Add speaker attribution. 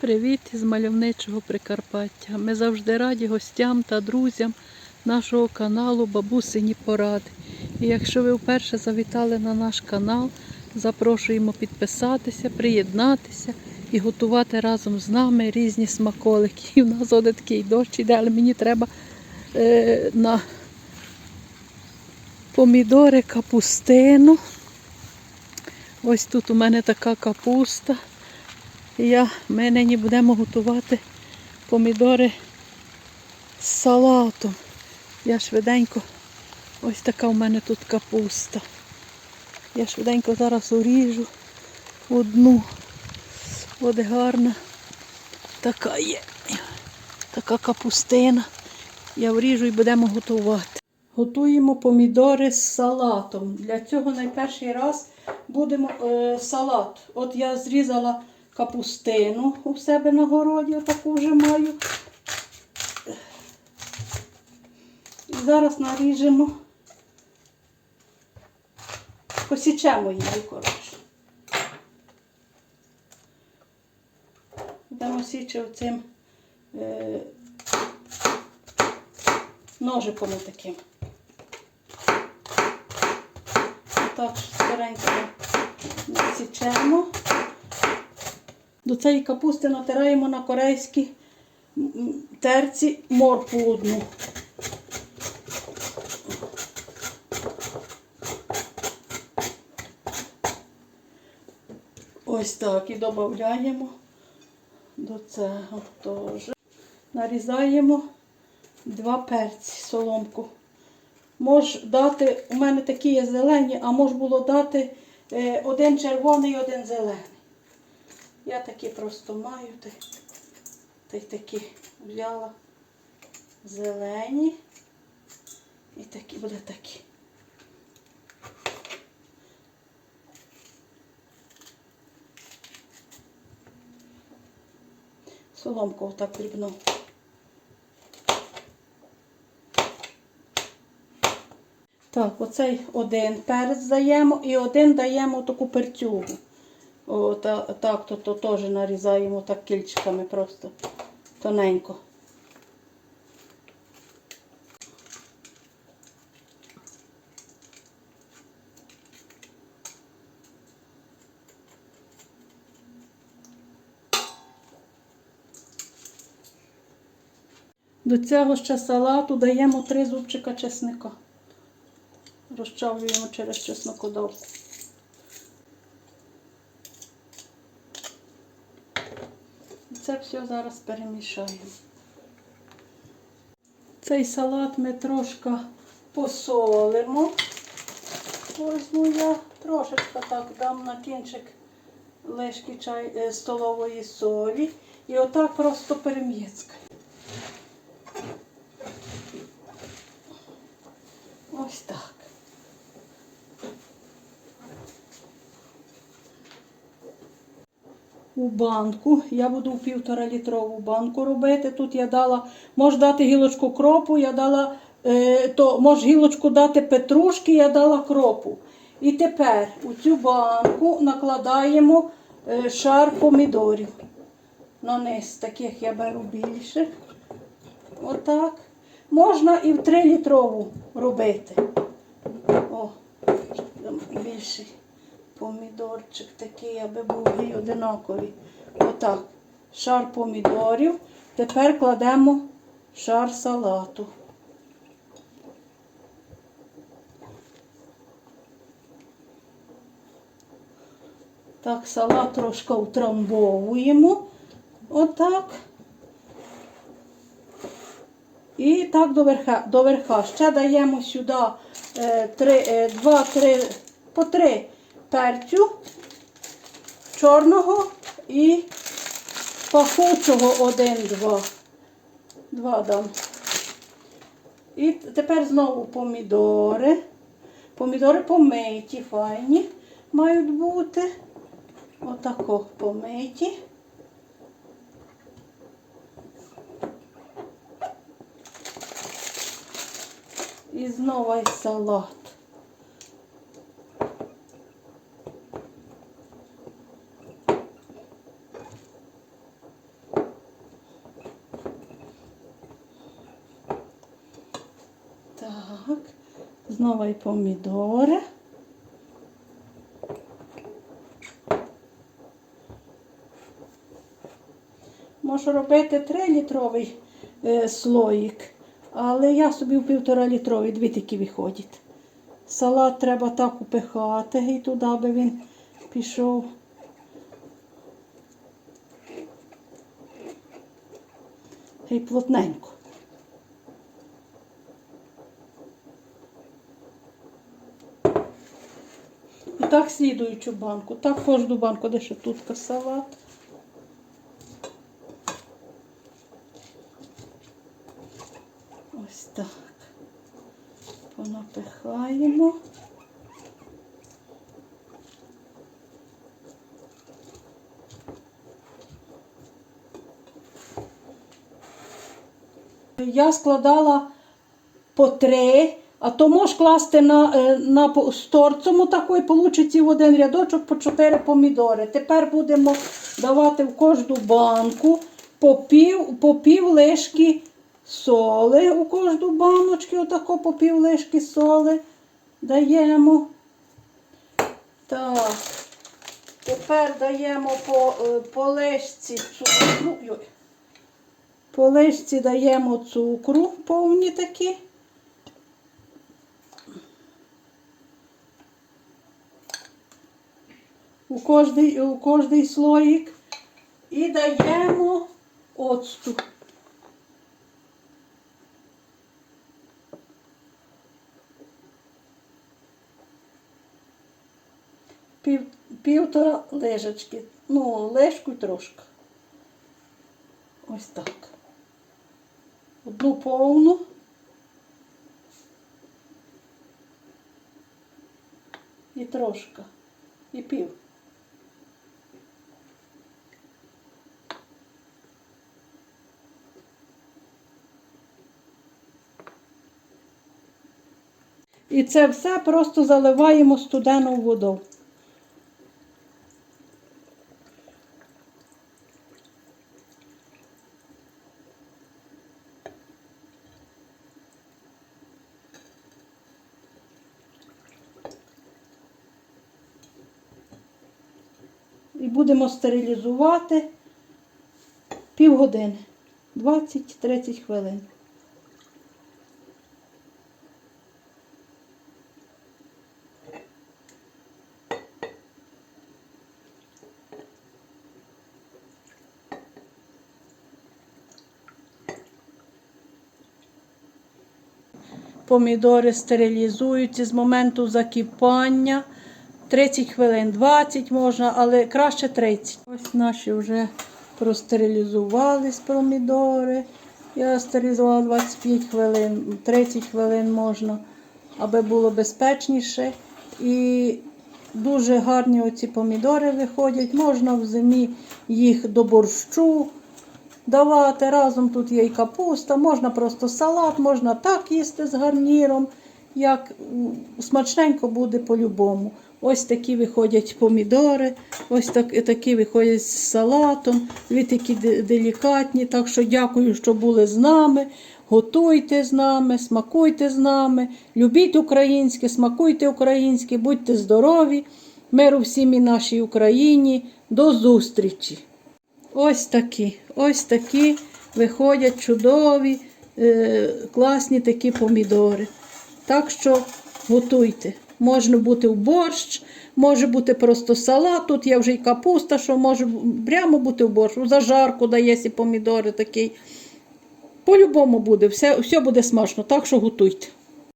Speaker 1: Привіт із мальовничого Прикарпаття. Ми завжди раді гостям та друзям нашого каналу Бабусині Поради. І якщо ви вперше завітали на наш канал, запрошуємо підписатися, приєднатися і готувати разом з нами різні смаколики. І в нас один такий дощ іде, але мені треба е, на помідори капустину. Ось тут у мене така капуста. Я, ми нині будемо готувати помідори з салатом. Я швиденько, ось така у мене тут капуста. Я швиденько зараз уріжу одну. От гарна така є. Така капустина. Я вріжу і будемо готувати. Готуємо помідори з салатом. Для цього найперший раз будемо е, салат. От я зрізала капустину у себе на городі, таку вже маю. І зараз наріжемо, посічемо її, коротше. Будемо січе цим е, ножиком таким. Отак старенько насічемо. До цієї капусти натираємо на корейській терці моркву одну. Ось так і додаємо до цього теж. Нарізаємо два перці, соломку. Мож дати, у мене такі є зелені, а мож було дати е, один червоний, один зелений. Я такі просто маю, та, й- та й такі взяла зелені. І такі буде такі. Соломку отак дрібно. Так, оцей один перець даємо і один даємо таку перцюгу. О, та, так, то, то теж нарізаємо так кільчиками просто тоненько. До цього ще салату даємо три зубчика чесника. Розчавлюємо через чеснокодавку. Це все зараз перемішаємо. Цей салат ми трошки посолимо. Возьму я трошечки так дам на кінчик лишки чай, е, столової солі. І отак просто перем'єцькаю. Ось так. У банку. Я буду в півтора літрову банку робити. Тут я дала, можу дати гілочку кропу, я дала, е, то можу гілочку дати петрушки, я дала кропу. І тепер у цю банку накладаємо е, шар помідорів. На низ таких я беру більше. Отак. Можна і в 3 літрову робити. О, більший помідорчик такий, аби був і одинаковий. Отак. Шар помідорів. Тепер кладемо шар салату. Так, салат трошки утрамбовуємо. Отак. І так до верха. До верха. Ще даємо сюди е, три, е, два, три, по три перцю чорного і пахучого один-два. Два дам. І тепер знову помідори. Помідори помиті, файні мають бути. Отако помиті. І знову салат. Так, знову і помідори. Можу робити 3-літровий е, слоїк, але я собі в півтора літровий, дві такі виходять. Салат треба так упихати і туди, аби він пішов. І плотненько. Так слідуючу банку. Так кожну банку, де ще тут салат. Ось так. Понапихаємо. Я складала по три, а то можеш класти на, е, на з такий, получиться в один рядочок по чотири помідори. Тепер будемо давати в кожну банку по пів, по пів лишки соли у кожну баночку, отако по пів лишки соли даємо. Так. Тепер даємо по, е, по лишці цукру. По лишці даємо цукру повні такі. У кожний, у кожний слоїк. І даємо оцту. Пів, півтора лежечки. Ну, лежку трошки. Ось так. Одну повну. І трошки. І пів. І це все просто заливаємо студеною водою. І будемо стерилізувати півгодини, 20-30 хвилин. Помідори стерилізуються з моменту закипання. 30 хвилин, 20 можна, але краще 30. Ось наші вже простерилізувались помідори. Я стерилізувала 25 хвилин, 30 хвилин можна, аби було безпечніше. І дуже гарні оці помідори виходять. Можна в зимі їх до борщу давати. Разом тут є і капуста, можна просто салат, можна так їсти з гарніром. Як смачненько буде по-любому. Ось такі виходять помідори, ось так, такі виходять з салатом. Ви такі делікатні. Так що дякую, що були з нами. Готуйте з нами, смакуйте з нами, любіть українське, смакуйте українське, будьте здорові, миру всім і нашій Україні. До зустрічі! Ось такі, ось такі виходять чудові, е, класні такі помідори. Так що готуйте. Можна бути в борщ, може бути просто салат. Тут є вже й капуста, що може прямо бути в борщ. У зажарку дається помідори такий. По-любому буде, все, все буде смачно, так що готуйте.